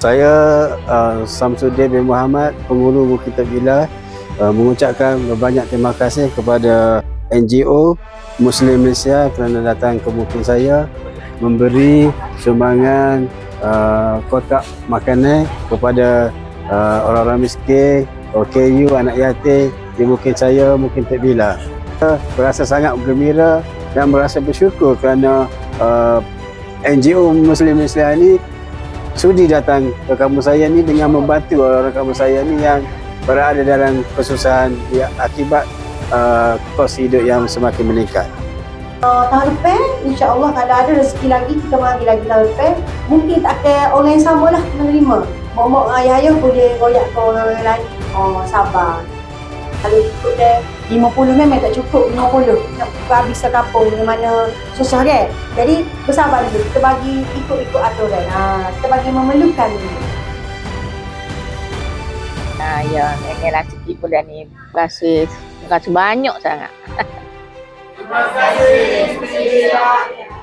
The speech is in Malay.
Saya uh, Samsudin bin Muhammad, penghulu Bukit Bila uh, mengucapkan banyak terima kasih kepada NGO Muslim Malaysia kerana datang ke bukit saya memberi sumbangan uh, kotak makanan kepada uh, orang-orang miskin, OKU, anak yatim di bukit saya, Bukit Bila. Saya berasa sangat gembira dan merasa bersyukur kerana uh, NGO Muslim Malaysia ini sudi datang ke kampung saya ni dengan membantu orang-orang kampung saya ni yang berada dalam kesusahan ya, akibat uh, kos hidup yang semakin meningkat. Uh, tahun depan, insyaAllah kalau ada rezeki lagi, kita bagi lagi tahun depan. Mungkin tak akan orang yang sama lah menerima. Mak-mak ayah-ayah boleh goyak ke orang lain. Oh, sabar. Kalau ikut dia 50 memang tak cukup 50 nak habis ke kampung di mana susah kan. Jadi bersabar dulu. Kita bagi ikut-ikut aturan. Ha, kita bagi memerlukan dulu. Ha, ya, neneklah sikit bulan ni. Terima kasih. Terima kasih banyak sangat. Terima kasih.